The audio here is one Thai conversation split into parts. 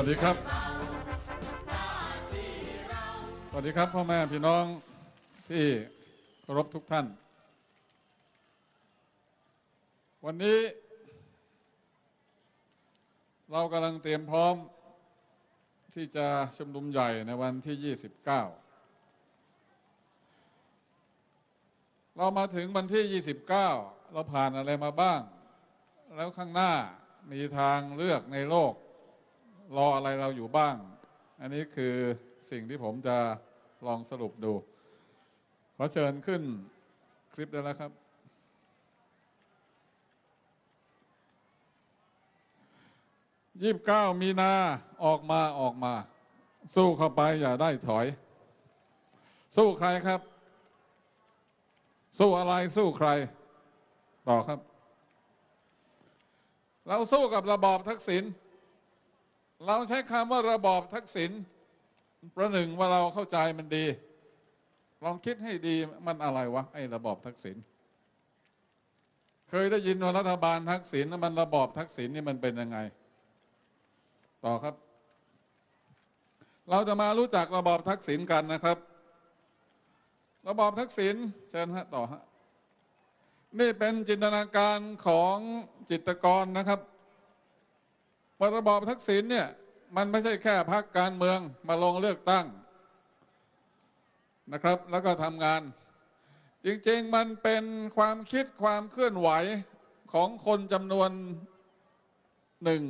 วัสดีครับ สวัสดีครับพ่อแม่พี่น้องที่เคารพทุกท่าน วันนี้ เรากำลังเตรียมพร้อมที่จะชุมนุมใหญ่ในวันที่ 29 เรามาถึงวันที่ 29 เราผ่านอะไรมาบ้าง แล้วข้างหน้ามีทางเลือกในโลก รออะไรเราอยู่บ้าง อันนี้คือสิ่งที่ผมจะลองสรุปดู ขอเชิญขึ้นคลิปได้แล้วครับ ยี่สิบเก้ามีนาออกมาออกมา สู้เข้าไปอย่าได้ถอย สู้ใครครับ สู้อะไรสู้ใคร ต่อครับ เราสู้กับระบอบทักษิณ เราใช้คำว่าระบอบทักษิณประหนึ่งว่าเราเข้าใจมันดี ลองคิดให้ดีมันอะไรวะไอ้ระบอบทักษิณเคยได้ยินว่ารัฐบาลทักษิณมันระบอบทักษิณนี่มันเป็นยังไง ต่อครับ เราจะมารู้จักระบอบทักษิณกันนะครับ ระบอบทักษิณเชิญฮะต่อฮะนี่เป็นจินตนาการของจิตรกรนะครับ ว่าระบอบทักษิณเนี่ย มันไม่ใช่แค่พรรคการเมืองมาลงเลือกตั้งนะครับ แล้วก็ทำงาน จริงๆมันเป็นความคิดความเคลื่อนไหวของคนจำนวนหนึ่ง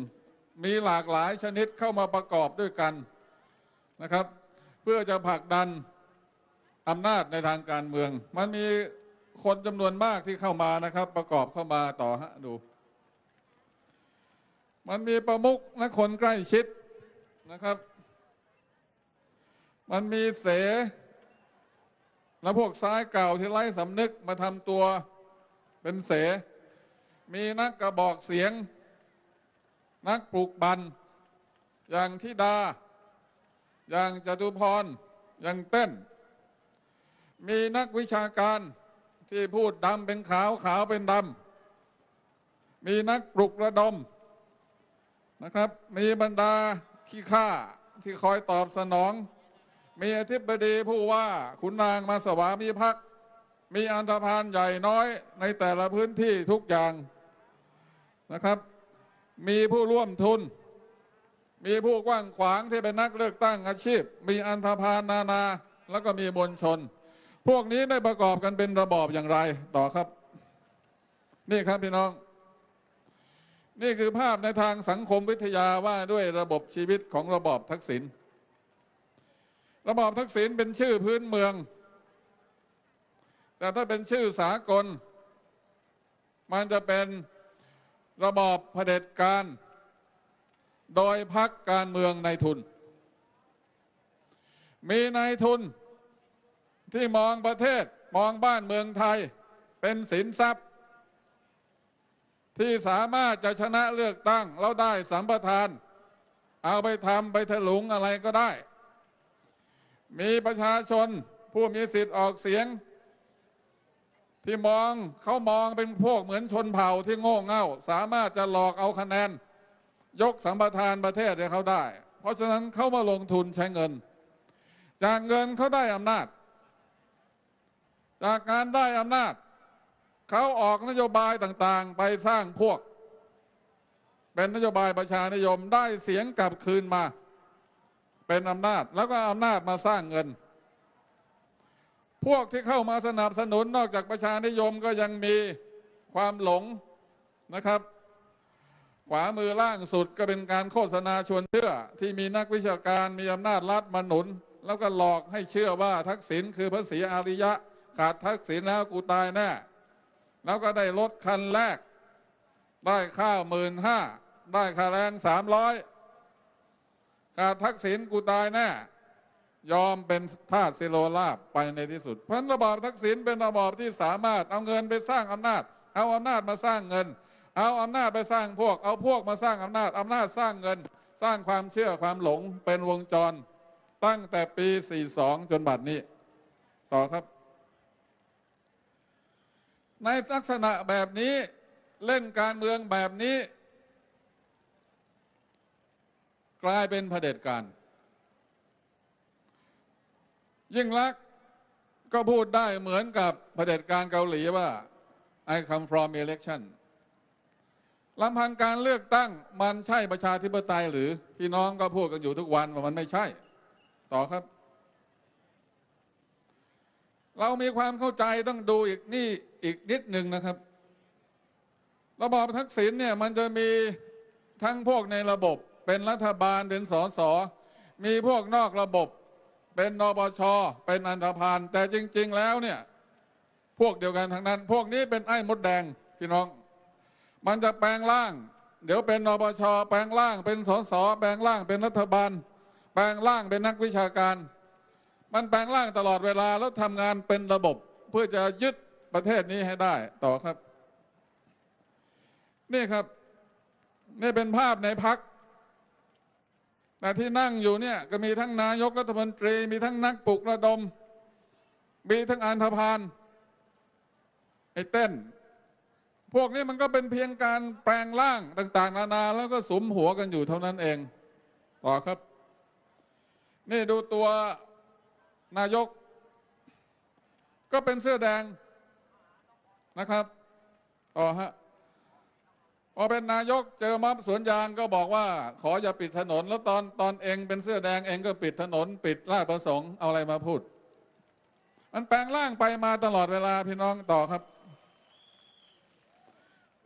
มีหลากหลายชนิดเข้ามาประกอบด้วยกันนะครับ เพื่อจะผลักดันอำนาจในทางการเมือง มันมีคนจำนวนมากที่เข้ามานะครับ ประกอบเข้ามาต่อฮะดู มันมีประมุขและคนใกล้ชิดนะครับ มันมีเส และพวกซ้ายเก่าที่ไร้สำนึกมาทำตัวเป็นเส มีนักกระบอกเสียง นักปลูกบัน อย่างทิดา อย่างจตุพร อย่างเต้น มีนักวิชาการที่พูดดำเป็นขาวขาวเป็นดำ มีนักปลุกระดม นะครับ มีบรรดาขี้ข้าที่คอยตอบสนอง มีอธิบดีผู้ว่าขุนนางมาสวามีพัก มีอันธพาลใหญ่น้อยในแต่ละพื้นที่ทุกอย่างนะครับ มีผู้ร่วมทุน มีผู้กว้างขวางที่เป็นนักเลือกตั้งอาชีพ มีอันธพาลนานา แล้วก็มีมวลชน พวกนี้ได้ประกอบกันเป็นระบอบอย่างไรต่อครับ นี่ครับพี่น้อง นี่คือภาพในทางสังคมวิทยาว่าด้วยระบบชีวิตของระบอบทักษิณระบอบทักษิณเป็นชื่อพื้นเมือง แต่ถ้าเป็นชื่อสากล มันจะเป็นระบอบเผด็จการ โดยพักการเมืองในทุน มีนายทุนที่มองประเทศมองบ้านเมืองไทยเป็นสินทรัพย์ ที่สามารถจะชนะเลือกตั้ง แล้วได้สัมปทาน เอาไปทำไปถลุงอะไรก็ได้ มีประชาชนผู้มีสิทธิ์ออกเสียง ที่มองเขามองเป็นพวกเหมือนชนเผ่าที่โง่เง่า สามารถจะหลอกเอาคะแนน ยกสัมปทานประเทศให้เขาได้ เพราะฉะนั้นเขามาลงทุนใช้เงิน จากเงินเขาได้อำนาจ จากการได้อำนาจ เขาออกนโยบายต่างๆ ไปสร้างพวก เป็นนโยบายประชานิยมได้เสียงกลับคืนมา เป็นอำนาจแล้วก็อำนาจมาสร้างเงิน พวกที่เข้ามาสนับสนุนนอกจากประชานิยมก็ยังมีความหลงนะครับ ขวามือล่างสุดก็เป็นการโฆษณาชวนเชื่อ ที่มีนักวิชาการมีอำนาจรัฐมาหนุน แล้วก็หลอกให้เชื่อว่าทักษิณคือพระศรีอาริยะ ขาดทักษิณแล้วกูตายแน่ แล้วก็ได้รถคันแรก ได้ข้าวหมื่นห้าได้ค่าแรงสามร้อยขาทักษิณกูตายแน่ยอมเป็นทาสสิโลลาบไปในที่สุด เพราะระบอบทักษิณเป็นระบอบที่สามารถเอาเงินไปสร้างอำนาจ เอาอำนาจมาสร้างเงิน เอาอำนาจไปสร้างพวก เอาพวกมาสร้างอำนาจอำนาจสร้างเงิน สร้างความเชื่อความหลงเป็นวงจร ตั้งแต่ปี 42 จนบัดนี้ ต่อครับ ในลักษณะแบบนี้เล่นการเมืองแบบนี้ กลายเป็นเผด็จการ ยิ่งลักษณ์ก็พูดได้เหมือนกับเผด็จการเกาหลีว่า I come from election ลำพังการเลือกตั้งมันใช่ประชาธิปไตยหรือ พี่น้องก็พูดกันอยู่ทุกวันว่ามันไม่ใช่ ต่อครับ เรามีความเข้าใจต้องดูอีกนี่อีกนิดหนึ่งนะครับ ระบอบทักษิณเนี่ยมันจะมีทั้งพวกในระบบเป็นรัฐบาลเป็นสสมีพวกนอกระบบ เป็นนปชเป็นอันธพาลแต่จริง ๆ แล้วเนี่ยพวกเดียวกันทั้งนั้น พวกนี้เป็นไอ้มดแดงพี่น้อง มันจะแปลงร่าง เดี๋ยวเป็นนปชแปลงร่าง เป็นสสแปลงร่างเป็นรัฐบาล แปลงร่างเป็นนักวิชาการ มันแปลงร่างตลอดเวลาแล้วทำงานเป็นระบบ เพื่อจะยึดประเทศนี้ให้ได้ต่อครับ นี่ครับ นี่เป็นภาพในพักแต่ที่นั่งอยู่เนี่ยก็มีทั้งนายกรัฐมนตรี มีทั้งนักปลุกระดม มีทั้งอันธพาลไอ้เต้น พวกนี้มันก็เป็นเพียงการแปลงร่างต่าง ๆ นานาแล้วก็สมหัวกันอยู่เท่านั้นเอง ต่อครับ นี่ดูตัว นายก ก็เป็นเสื้อแดงนะครับต่อฮะพอเป็นนายกเจอม็อบสวนยางก็บอกว่า ขออย่าปิดถนน แล้วตอนตอนเองเป็นเสื้อแดงเองก็ปิดถนน ปิดราชประสงค์เอาอะไรมาพูด มันแปลงร่างไปมาตลอดเวลาพี่น้องต่อครับ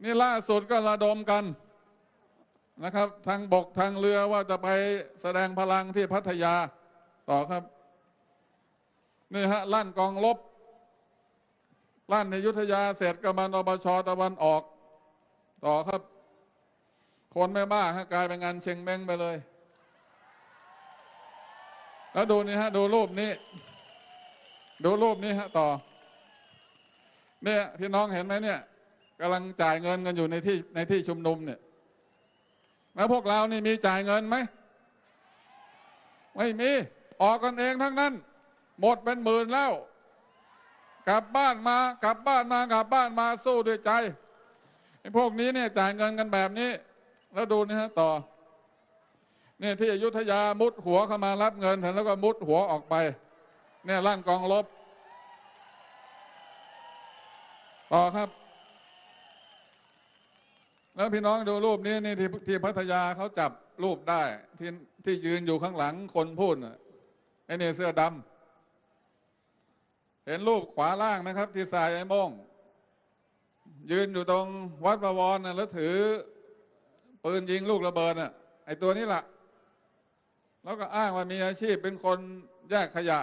นี่ล่าสุดก็ระดมกันนะครับ ทางบกทางเรือว่าจะไปแสดงพลังที่พัทยาต่อครับ นี่ฮะลั่นกองลบลั่นในยุทธยาเสร็จก็มานปชตะวันออก ต่อครับ คนไม่มากฮะกลายเป็นงานเชียงเม้งไปเลย แล้วดูนี่ฮะ ดูรูปนี้ ดูรูปนี้ฮะ ต่อ เนี่ยพี่น้องเห็นไหมเนี่ยกำลังจ่ายเงินกันอยู่ในที่ในที่ชุมนุมเนี่ยแล้วพวกเรานี่มีจ่ายเงินไหม ไม่มี ออกกันเองทั้งนั้น หมดเป็นหมื่นแล้ว กลับบ้านมากลับบ้านมากลับบ้านมาสู้ด้วยใจไอ้พวกนี้เนี่ยจ่ายเงินกันแบบนี้ แล้วดูนี่ฮะต่อเนี่ยที่อยุธยามุดหัวเข้ามารับเงินแล้วก็มุดหัวออกไป เนี่ยลั่นกองลบ ต่อครับ แล้วพี่น้องดูรูปนี้นี่ที่ที่พัทยาเขาจับรูปได้ที่ที่ยืนอยู่ข้างหลังคนพูดไอ้เนี่ยเสื้อดำ เห็นรูปขวาล่างนะครับ ที่สายไอ้มงยืนอยู่ตรงวัดประวรนะแล้วถือ ปืนยิงลูกระเบิดน่ะ ไอตัวนี้แหละแล้วก็อ้างว่ามีอาชีพเป็นคนแยกขยะ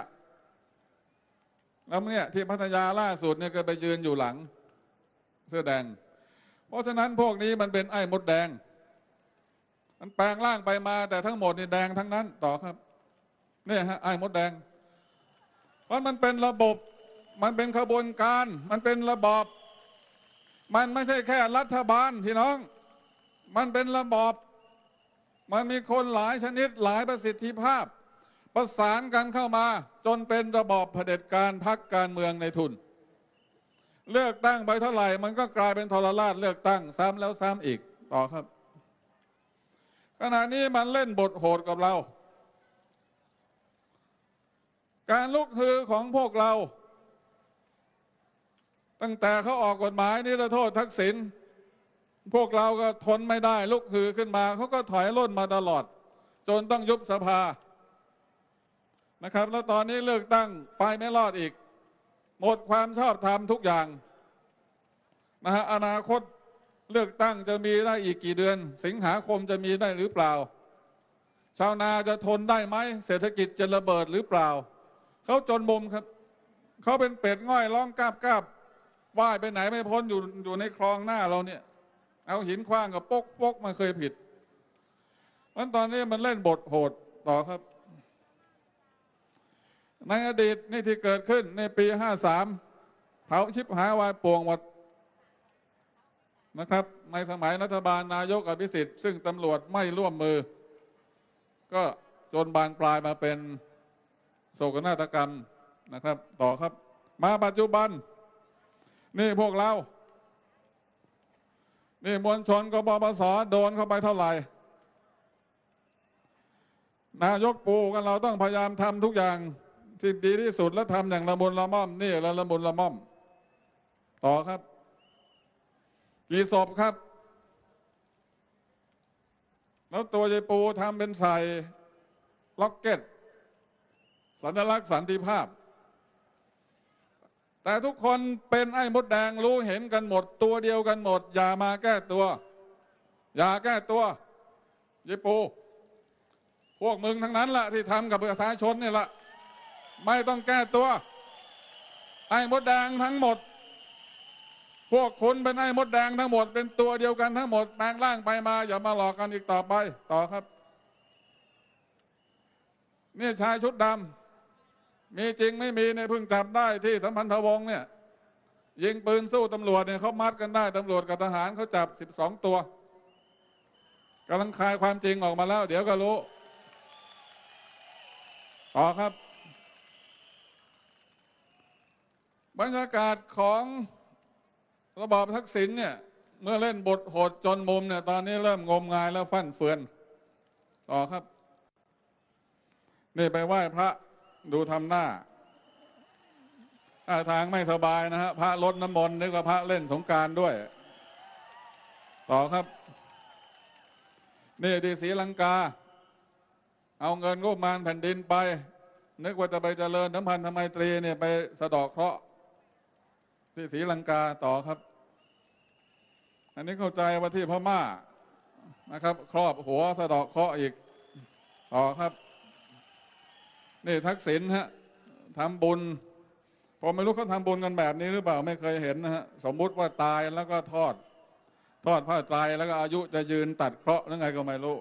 แล้วเนี่ยที่พัทยาล่าสุดเนี่ยก็ไปยืนอยู่หลัง เสื้อแดง เพราะฉะนั้นพวกนี้มันเป็นไอ้มดแดง มันแปลงร่างไปมา แต่ทั้งหมดนี่แดงทั้งนั้นต่อครับ เนี่ยฮะไอ้มดแดงเพราะมันเป็นระบบ มันเป็นขบวนการ มันเป็นระบอบ มันไม่ใช่แค่รัฐบาลพี่น้อง มันเป็นระบอบ มันมีคนหลายชนิดหลายประสิทธิภาพ ประสานกันเข้ามา จนเป็นระบอบเผด็จการพักการเมืองในทุน เลือกตั้งไปเท่าไหร่ มันก็กลายเป็นทรราชเลือกตั้งซ้ำแล้วซ้ำอีกต่อครับ ขณะนี้มันเล่นบทโหดกับเรา การลุกฮือของพวกเรา ตั้งแต่เขาออกกฎหมายนิรโทษทักษิณพวกเราก็ทนไม่ได้ลุกฮือขึ้นมาเขาก็ถอยร่นมาตลอด จนต้องยุบสภานะครับ แล้วตอนนี้เลือกตั้งไปไม่รอดอีก หมดความชอบธรรมทุกอย่างนะฮะอนาคตเลือกตั้งจะมีได้อีกกี่เดือน สิงหาคมจะมีได้หรือเปล่า ชาวนาจะทนได้ไหมเศรษฐกิจจะระเบิดหรือเปล่า เขาจนมุมครับ เขาเป็นเป็ดง่อยร้องกาบกาบ ว่ายไปไหนไม่พ้นอยู่อยู่ในคลองหน้าเราเนี่ย เอาหินคว้างกับปกปกมันเคยผิดเพราะตอนนี้มันเล่นบทโหดต่อครับ ในอดีตนี่ที่เกิดขึ้นในปีห้าสามเผาชิบหายวายป่วงหมดนะครับ ในสมัยรัฐบาลนายกอภิสิทธิ์ซึ่งตำรวจไม่ร่วมมือ ก็จนบานปลายมาเป็นโศกนาฏกรรมนะครับ ต่อครับ มาปัจจุบัน นี่พวกเรา นี่มวลชนกบปสโดนเข้าไปเท่าไหร่ นายกปูกันเราต้องพยายามทำทุกอย่างที่ดีที่สุดและทำอย่างละมุนละม่อม นี่ละละมุนละม่อม ต่อครับ กี่ศพครับ แล้วตัวยายปูทำเป็นใส่ล็อกเก็ต สัญลักษณ์สันติภาพ แต่ทุกคนเป็นไอ้มดแดงรู้เห็นกันหมด ตัวเดียวกันหมด อย่ามาแก้ตัว อย่าแก้ตัวยายปู พวกมึงทั้งนั้นแหละที่ทำกับประชาชนนี่แหละไม่ต้องแก้ตัว ไอ้มดแดงทั้งหมด พวกคุณเป็นไอ้มดแดงทั้งหมด เป็นตัวเดียวกันทั้งหมดแปลงร่างไปมา อย่ามาหลอกกันอีกต่อไปต่อครับ นี่ชายชุดดำ มีจริงไม่มีเนี่ยเพิ่งจับได้ที่สัมพันธวงศ์เนี่ยยิงปืนสู้ตำรวจเนี่ยเขามัดกันได้ตำรวจกับทหารเขาจับสิบสองตัวกำลังคลายความจริงออกมาแล้ว เดี๋ยวก็รู้ ต่อครับ บรรยากาศของระบอบทักษิณเนี่ย เมื่อเล่นบทโหดจนมุมเนี่ย ตอนนี้เริ่มงมงายแล้วฟั่นเฟือน ต่อครับ นี่ไปไหว้พระ ดูทำหน้าท่าทางไม่สบายนะฮะพระลดน้ำมนต์นึกว่าพระเล่นสงการด้วย ต่อครับ นี่ดีศรีลังกา เอาเงินงบมาณแผ่นดินไป นึกว่าจะไปเจริญน้ำพันธไมตรีเนี่ยไปสะดอกเคราะห์ที่ศรีลังกาต่อครับ อันนี้เข้าใจว่าที่พม่านะครับ ครอบหัวสะดอกเคราะห์อีก ต่อครับ นี่ทักษิณฮะทำบุญผมไม่รู้เขาทำบุญกันแบบนี้หรือเปล่าไม่เคยเห็นนะฮะสมมุติว่าตายแล้วก็ทอด ทอดผ้าไตรแล้วก็อายุจะยืนตัดเคราะห์หรือไงก็ไม่รู้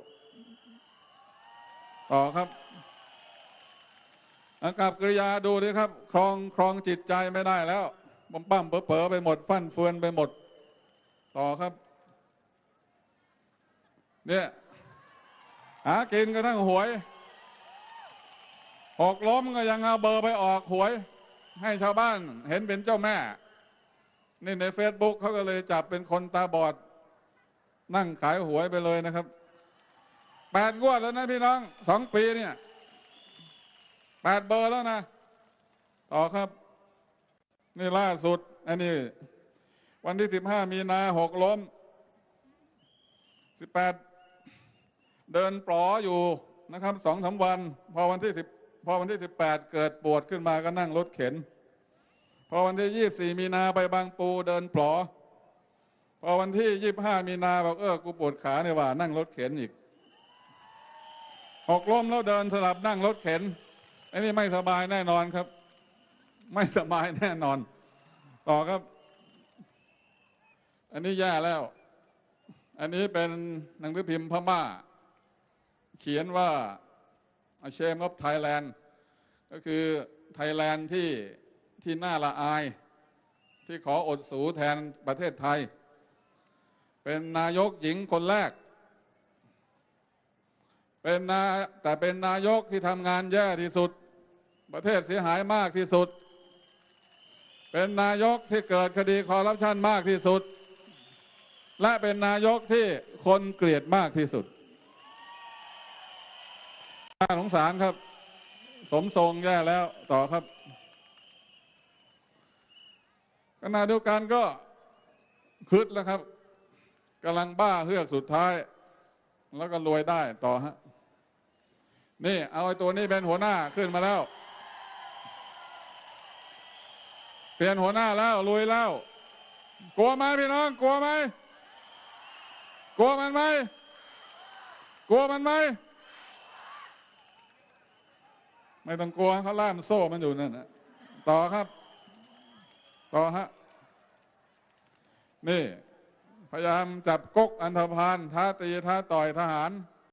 ต่อครับอากับกริยาดูดิครับ ครองครองจิตใจไม่ได้แล้วบัมปั้มเป๋อไปหมด ฟั่นเฟือนไปหมด ต่อครับ เนี่ยหากินกระทั่งหวย ออกล้มก็ยังเอาเบอร์ไปออกหวย ให้ชาวบ้านเห็นเป็นเจ้าแม่ นี่ในเฟซบุ๊กเขาก็เลยจับเป็นคนตาบอด นั่งขายหวยไปเลยนะครับแปดงวดแล้วนะพี่น้องสองปีเนี่ยแปดเบอร์แล้วนะต่อครับ นี่ล่าสุด อันนี้ วันที่สิบห้ามีนาหกล้มสิบแปดเดินปลออยู่นะครับสองสามวัน พอวันที่สิบ พอวันที่สิบแปดเกิดปวดขึ้นมาก็นั่งรถเข็น พอวันที่ยี่สี่มีนาไปบางปูเดินปลอ พอวันที่ยี่ห้ามีนาบอกเออกูปวดขาเนี่ยว่า นั่งรถเข็นอีกหกล้มแล้วเดินสลับนั่งรถเข็นอันนี้ไม่สบายแน่นอนครับ ไม่สบายแน่นอน ต่อครับ อันนี้แย่แล้ว อันนี้เป็นหนังสือพิมพ์พม่า เขียนว่า A shame of Thailand ก็คือไทยแลนด์ที่ที่น่าละอาย ที่ขออดสูแทนประเทศไทย เป็นนายกหญิงคนแรก เป็นนาแต่เป็นนายกที่ทำงานแย่ที่สุด ประเทศเสียหายมากที่สุด เป็นนายกที่เกิดคดีคอร์รัปชันมากที่สุด และเป็นนายกที่คนเกลียดมากที่สุดาสงสารครับ สมทรงแย่แล้วต่อครับขณะเดียวกันก็คืดแล้วครับกำลังบ้าเฮือกสุดท้าย แล้วก็รวยได้ต่อฮะนี่ เอาไอ้ตัวนี้เป็นหัวหน้าขึ้นมาแล้ว เปลี่ยนหัวหน้าแล้วรวยแล้ว กลัวไหมพี่น้อง กลัวไหมกลัวมันไหมกลัวมันไหม ไม่ต้องกลัวเขาล่ามโซ่มันอยู่นั่นนะต่อครับ ต่อฮะ นี่ พยายามจับก๊กอันธพาลท้าตีท้าต่อยทหาร